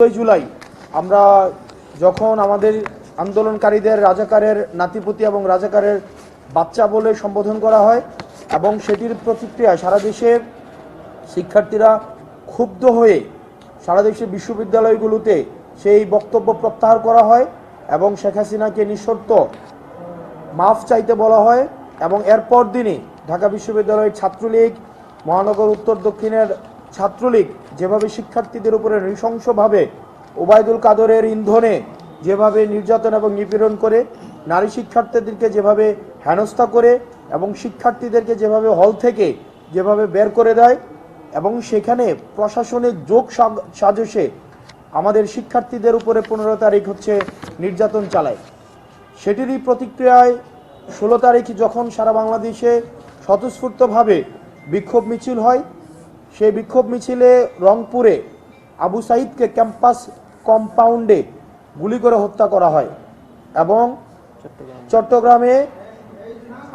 চোদ্দই জুলাই, আমরা যখন আমাদের আন্দোলনকারীদের, রাজাকারের নাতিপুতি এবং রাজাকারের বাচ্চা বলে সম্বোধন করা হয় এবং সেটির প্রতিক্রিয়ায় সারা দেশের শিক্ষার্থীরা ক্ষুব্ধ হয়ে সারা দেশের বিশ্ববিদ্যালয়গুলোতে সেই বক্তব্য প্রত্যাহার করা হয় এবং শেখ হাসিনাকে নিঃশর্ত মাফ চাইতে বলা হয় এবং এরপর দিনই ঢাকা বিশ্ববিদ্যালয়ের ছাত্রলীগ মহানগর উত্তর দক্ষিণের ছাত্রলীগ যেভাবে শিক্ষার্থীদের উপরে নৃশংসভাবে ওবায়দুল কাদরের ইন্ধনে যেভাবে নির্যাতন এবং নিপীড়ন করে, নারী শিক্ষার্থীদেরকে যেভাবে হেনস্থা করে এবং শিক্ষার্থীদেরকে যেভাবে হল থেকে যেভাবে বের করে দেয় এবং সেখানে প্রশাসনের যোগ সাজসে আমাদের শিক্ষার্থীদের উপরে পনেরো তারিখ হচ্ছে নির্যাতন চালায়। সেটিরই প্রতিক্রিয়ায় ষোলো তারিখ যখন সারা বাংলাদেশে স্বতঃস্ফূর্তভাবে বিক্ষোভ মিছিল হয় সেই বিক্ষোভ মিছিলে রংপুরে আবু সাইদকে ক্যাম্পাস কম্পাউন্ডে গুলি করে হত্যা করা হয় এবং চট্টগ্রামে।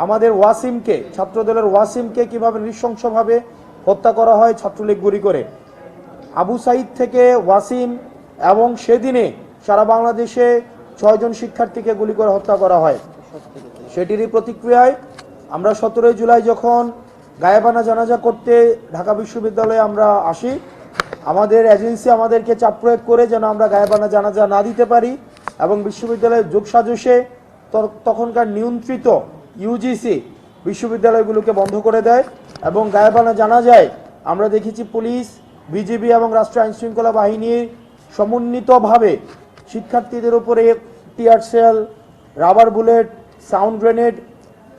আমাদের ওয়াসিমকে ছাত্রদলের ওয়াসিমকে কীভাবে নৃশংসভাবে হত্যা করা হয় ছাত্রলীগ গুলি করে। আবু সাইদ থেকে ওয়াসিম এবং সেদিনে সারা বাংলাদেশে ছয়জন শিক্ষার্থীকে গুলি করে হত্যা করা হয়। সেটিরই প্রতিক্রিয়ায় আমরা সতেরোই জুলাই যখন গায়েবানা জানাজা করতে ঢাকা বিশ্ববিদ্যালয়ে আমরা আসি। আমাদের এজেন্সি আমাদেরকে চাপ প্রয়োগ করে যেন আমরা গায়েবানা জানাজা না দিতে পারি এবং বিশ্ববিদ্যালয়ের যোগসাজসে তখনকার নিয়ন্ত্রিত ইউজিসি বিশ্ববিদ্যালয়গুলোকে বন্ধ করে দেয় এবং গায়েবানা জানা যায় আমরা দেখেছি পুলিশ, বিজিবি এবং রাষ্ট্র আইনশৃঙ্খলা বাহিনীর সমন্বিতভাবে শিক্ষার্থীদের উপরে tear shell rubber bullet, sound grenade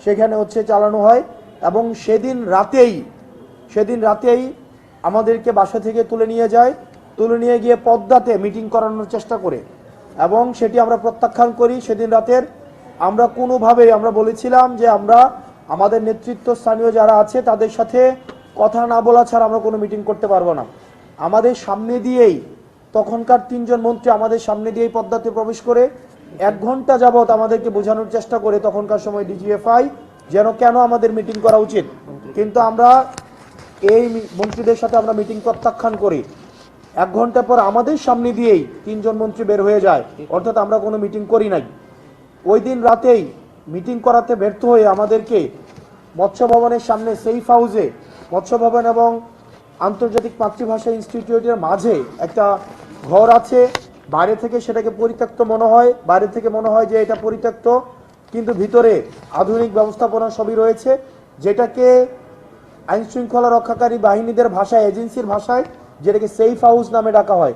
সেখানে হচ্ছে চালানো হয়। এবং সেদিন রাতেই সেদিন রাতেই আমাদেরকে বাসা থেকে তুলে নিয়ে যায়, তুলে নিয়ে গিয়ে পদ্মাতে মিটিং করানোর চেষ্টা করে। এবং সেটি আমরা প্রত্যাখ্যান করি সেদিন রাতের। আমরা কোনোভাবেই, আমরা বলেছিলাম যে আমরা, আমাদের নেতৃত্ব স্থানীয় যারা আছে তাদের সাথে কথা না বলা ছাড়া আমরা কোনো মিটিং করতে পারব না। আমাদের সামনে দিয়েই, তখনকার তিনজন মন্ত্রী আমাদের সামনে দিয়েই পদ্মাতে প্রবেশ করে, এক ঘণ্টা যাবত আমাদেরকে বোঝানোর চেষ্টা করে তখনকার সময় ডিজিএফআই যেন কেন আমাদের মিটিং করা উচিত। কিন্তু আমরা এই মন্ত্রীদের সাথে আমরা মিটিং প্রত্যাখ্যান করি। এক ঘণ্টা পর আমাদের সামনে দিয়েই তিনজন মন্ত্রী বের হয়ে যায়। অর্থাৎ আমরা কোনো মিটিং করি নাই। ওই দিন রাতেই মিটিং করাতে ব্যর্থ হয়ে আমাদেরকে মৎস্য ভবনের সামনে সেফ হাউসে মৎস্য ভবন এবং আন্তর্জাতিক মাতৃভাষা ইনস্টিটিউটের মাঝে একটা ঘর আছে। বাইরে থেকে সেটাকে পরিত্যক্ত মনে হয়। বাইরে থেকে মনে হয় যে এটা পরিত্যক্ত। কিন্তু ভিতরে আধুনিক ব্যবস্থাপনা সবই রয়েছে, যেটাকে আইনশৃঙ্খলা রক্ষাকারী বাহিনীদের ভাষায়, এজেন্সির ভাষায়, যেটাকে সেফ হাউস নামে ডাকা হয়।